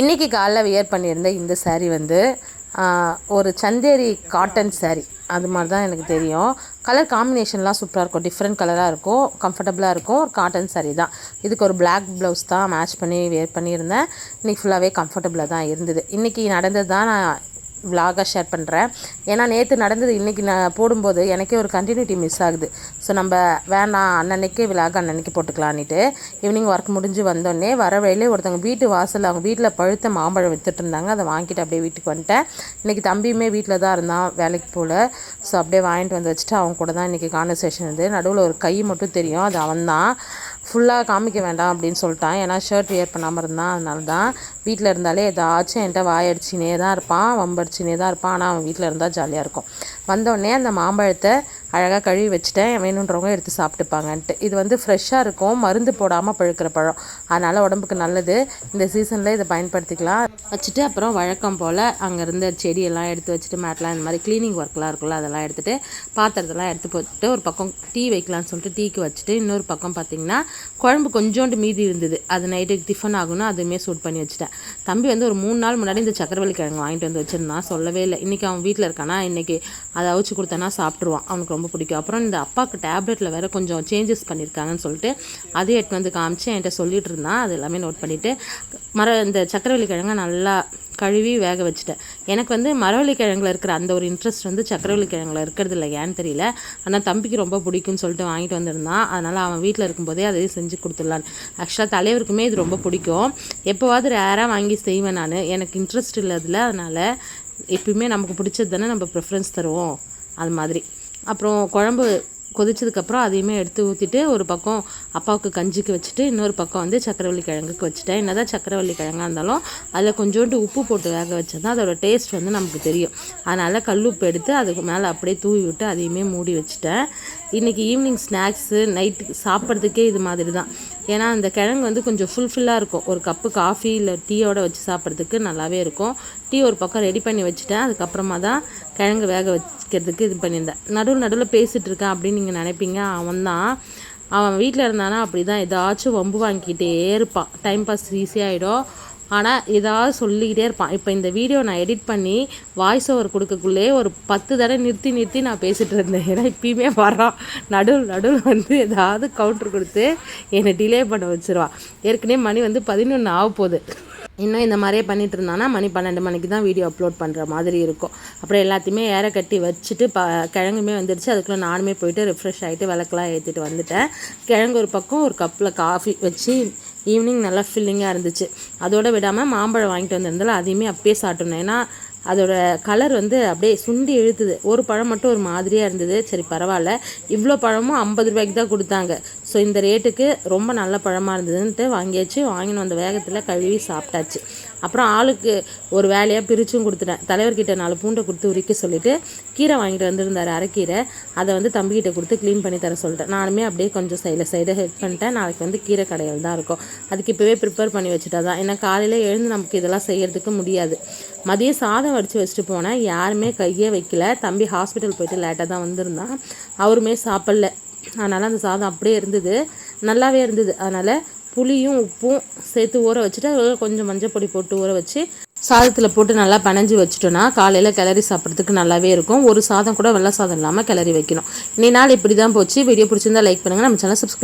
இன்றைக்கி காலைல வியர் பண்ணியிருந்த இந்த சாரீ வந்து ஒரு சந்தேரி காட்டன் சாரீ அது மாதிரி தான் எனக்கு தெரியும். கலர் காம்பினேஷன்லாம் சூப்பராக இருக்கும். டிஃப்ரெண்ட் கலராக இருக்கும். கம்ஃபர்டபுளாக இருக்கும். ஒரு காட்டன் சாரீ தான். இதுக்கு ஒரு பிளாக் ப்ளவுஸ் தான் மேட்ச் பண்ணி வியர் பண்ணியிருந்தேன். இன்றைக்கி ஃபுல்லாகவே கம்ஃபர்டபுளாக தான் இருந்தது. இன்றைக்கி நடந்தது தான் நான் விலாகாக ஷேர் பண்ணுறேன் ஏன்னா நேற்று நடந்தது இன்றைக்கி நான் போடும்போது எனக்கே ஒரு கண்டினியூட்டி மிஸ் ஆகுது. ஸோ நம்ம வேணாம் அன்னன்னைக்கே விலாக அன்னன்னைக்கு போட்டுக்கலான்னுட்டு ஈவினிங் ஒர்க் முடிஞ்சு வந்தோடனே வர வழியிலே ஒருத்தவங்க வீட்டு வாசலில் அவங்க வீட்டில் பழுத்த மாம்பழம் வித்துட்டு இருந்தாங்க. அதை வாங்கிட்டு அப்படியே வீட்டுக்கு வந்துட்டேன். இன்றைக்கி தம்பியுமே வீட்டில் தான் இருந்தான் வேலைக்கு போகல ஸோ அப்படியே வாங்கிட்டு வந்து வச்சுட்டு அவங்க கூட தான் இன்றைக்கி கான்வர்சேஷன் இருந்து நடுவில் ஒரு கை மட்டும் தெரியும். அது அவன் தான் ஃபுல்லாக காமிக்க வேண்டாம் அப்படின்னு சொல்லிட்டான். ஏன்னா ஷர்ட் வியர் பண்ணாமல் இருந்தான். அதனால தான் வீட்டில் இருந்தாலே ஏதாச்சும் என்கிட்ட வாயடிச்சினே தான் இருப்பான் வம்படிச்சினே தான் இருப்பான். ஆனால் அவன் வீட்டில் இருந்தால் ஜாலியாக இருக்கும். வந்தோடனே அந்த மாம்பழத்தை அழகாக கழுவி வச்சுட்டேன். வேணுன்றவங்க எடுத்து சாப்பிட்டுப்பாங்கன்ட்டு. இது வந்து ஃப்ரெஷ்ஷாக இருக்கும். மருந்து போடாமல் பழுக்கிற பழம். அதனால் உடம்புக்கு நல்லது. இந்த சீசனில் இதை பயன்படுத்திக்கலாம். வச்சுட்டு அப்புறம் வழக்கம் போல் அங்கே இருந்த செடியெல்லாம் எடுத்து வச்சுட்டு மேட்லாம் இந்த மாதிரி க்ளீனிங் ஒர்க்லாம் இருக்குல்ல அதெல்லாம் எடுத்துகிட்டு பாத்திரத்தெல்லாம் எடுத்து போட்டு ஒரு பக்கம் டீ வைக்கலாம்னு சொல்லிட்டு டீக்கு வச்சுட்டு இன்னொரு பக்கம் பார்த்திங்கன்னா குழம்பு கொஞ்சோண்டு மீதி இருந்தது. அது நைட்டுக்கு டிஃபன் ஆகணும். அதுவுமே சூட் பண்ணி வச்சுட்டேன். தம்பி வந்து ஒரு மூணு நாள் முன்னாடி இந்த சக்கரவள்ளி கிழங்கு வாங்கிட்டு வந்து வச்சுருந்தான். சொல்லவே இல்லை. இன்றைக்கி அவன் வீட்டில் இருக்கானா? இன்றைக்கி அதை அவிச்சு கொடுத்தனா சாப்பிட்ருவான் அவனுக்கு ரொம்ப பிடிக்கும். அப்புறம் இந்த அப்பாவுக்கு டேப்லெட்டில் வேறு கொஞ்சம் சேஞ்சஸ் பண்ணியிருக்காங்கன்னு சொல்லிட்டு அதையும் எடுத்து வந்து காமிச்சு என்கிட்ட சொல்லிட்டு இருந்தான். அது எல்லாமே நோட் பண்ணிவிட்டு மர இந்த சக்கரவள்ளி கிழங்கை நல்லா கழுவி வேக வச்சுட்டேன். எனக்கு வந்து மரவள்ளி கிழங்குல இருக்கிற அந்த ஒரு இன்ட்ரெஸ்ட் வந்து சக்கரவள்ளி கிழங்குல இருக்கிறது இல்லை ஏன்னு தெரியல. ஆனால் தம்பிக்கு ரொம்ப பிடிக்கும்னு சொல்லிட்டு வாங்கிட்டு வந்திருந்தான். அதனால் அவன் வீட்டில் இருக்கும்போதே அதையும் செஞ்சு கொடுத்துடலான்னு. ஆக்சுவலாக தலைவருக்குமே இது ரொம்ப பிடிக்கும். எப்போவாவது ரேராக வாங்கி செய்வேன் நான். எனக்கு இன்ட்ரெஸ்ட் இல்லை அதில் அதனால் எப்பயுமே நமக்கு பிடிச்சது தானே நம்ம ப்ரிஃபரன்ஸ் தருவோம். அது மாதிரி. அப்புறம் குழம்பு கொதிச்சதுக்கப்புறம் அதையுமே எடுத்து ஊற்றிட்டு ஒரு பக்கம் அப்பாவுக்கு கஞ்சிக்கு வச்சுட்டு இன்னொரு பக்கம் வந்து சக்கரவள்ளி கிழங்குக்கு வச்சுட்டேன். என்னதான் சக்கரவள்ளி கிழங்காக இருந்தாலும் அதில் கொஞ்சோண்டு உப்பு போட்டு வேக வச்சா அதோட டேஸ்ட் வந்து நமக்கு தெரியும். அதனால் கல் உப்பு எடுத்து அதுக்கு மேலே அப்படியே தூவி விட்டு அதையுமே மூடி வச்சுட்டேன். இன்றைக்கி ஈவினிங் ஸ்நாக்ஸு நைட்டுக்கு சாப்பிட்றதுக்கே இது மாதிரி தான் ஏன்னா அந்த கிழங்கு வந்து கொஞ்சம் ஃபுல்ஃபில்லாக இருக்கும். ஒரு கப்பு காஃபி இல்லை டீயோடு வச்சு சாப்பிட்றதுக்கு நல்லாவே இருக்கும். டீ ஒரு பக்கம் ரெடி பண்ணி வச்சுட்டேன். அதுக்கப்புறமா தான் கிழங்கு வேக வைக்கிறதுக்கு இது பண்ணியிருந்தேன். நடுவில் நடுவில் பேசிகிட்டு இருக்கேன் அப்படின்னு நீங்கள் நினைப்பீங்க. அவன் தான். அவன் வீட்டில் இருந்தானா அப்படி தான் ஏதாச்சும் வம்பு வாங்கிக்கிட்டே இருப்பான். டைம் பாஸ் ஈஸியாகிடும் ஆனால் ஏதாவது சொல்லிக்கிட்டே இருப்பான். இப்போ இந்த வீடியோ நான் எடிட் பண்ணி வாய்ஸ் ஓவர் கொடுக்கக்குள்ளே ஒரு பத்து தடவை நிறுத்தி நிறுத்தி நான் பேசிகிட்டு இருந்தேன். ஏன்னா இப்பயுமே வரான் நடுவில் நடுவில் வந்து ஏதாவது கவுண்டர் கொடுத்து என்னை டிலே பண்ண வச்சுருவான் ஏற்கனவே மணி வந்து பதினொன்று ஆக போகுது இன்னும் இந்த மாதிரியே பண்ணிட்டு இருந்தானா மணி பன்னெண்டு மணிக்கு தான் வீடியோ அப்லோட் பண்ணுற மாதிரி இருக்கும். அப்புறம் எல்லாத்தையுமே ஏற கட்டி வச்சுட்டு ப கிழங்குமே வந்துடுச்சு அதுக்குள்ளே நானுமே போயிட்டு ரிஃப்ரெஷ் ஆகிட்டு விளக்கெலாம் ஏற்றிட்டு வந்துட்டேன். கிழங்கு ஒரு பக்கம் ஒரு கப்பில் காஃபி வச்சு ஈவினிங் நல்லா ஃபில்லிங்காக இருந்துச்சு. அதோட விடாமல் மாம்பழம் வாங்கிட்டு வந்திருந்தாலும் அதையுமே அப்பயே சாப்பிட்டணும் ஏன்னா அதோட கலர் வந்து அப்படியே சுண்டி இழுத்துது. ஒரு பழம் மட்டும் ஒரு மாதிரியாக இருந்தது. சரி பரவாயில்ல. இவ்வளோ பழமும் ஐம்பது ரூபாய்க்கு தான் கொடுத்தாங்க. ஸோ இந்த ரேட்டுக்கு ரொம்ப நல்ல பழமாக இருந்ததுன்ட்டு வாங்கியாச்சு. வாங்கின்னு வந்த வேகத்தில் கழுவி சாப்பிட்டாச்சு. அப்புறம் ஆளுக்கு ஒரு வேலையாக பிரிச்சும் கொடுத்துட்டேன். தலைவர்கிட்ட நாலு பூண்டை கொடுத்து உரிக்க சொல்லிவிட்டு கீரை வாங்கிட்டு வந்திருந்தார் அரைக்கீரை. அதை வந்து தம்பிக்கிட்ட கொடுத்து க்ளீன் பண்ணி தர சொல்லிட்டேன். நானுமே அப்படியே கொஞ்சம் சைடில் சைடாக ஹெல்ப் பண்ணிட்டேன். நாளைக்கு வந்து கீரை கடைகள் தான் இருக்கும். அதுக்கு இப்போவே ப்ரிப்பேர் பண்ணி வச்சுட்டா தான் ஏன்னா காலையில் எழுந்து நமக்கு இதெல்லாம் செய்கிறதுக்கு முடியாது. மதியம் சாதம் வடித்து வச்சுட்டு போனேன். யாருமே கையே வைக்கல. தம்பி ஹாஸ்பிட்டல் போயிட்டு லேட்டாக தான் வந்திருந்தான். அவருமே சாப்பிடல. அதனால் அந்த சாதம் அப்படியே இருந்தது. நல்லாவே இருந்தது. அதனால் புளியும் உப்பும் சேர்த்து ஊற வச்சுட்டு அது கொஞ்சம் மஞ்சள் பொடி போட்டு ஊற வச்சு சாதத்தில் போட்டு நல்லா பனைஞ்சு வச்சுட்டோன்னா காலையில் கிளறி சாப்பிட்றதுக்கு நல்லாவே இருக்கும். ஒரு சாதம் கூட வெள்ளை சாதம் இல்லாமல் கிளறி வைக்கணும். இன்னி நாள் இப்படி தான் போச்சு. வீடியோ பிடிச்சிருந்தா லைக் பண்ணுங்கள் நம்ம சேனல் சப்ஸ்கிரைப்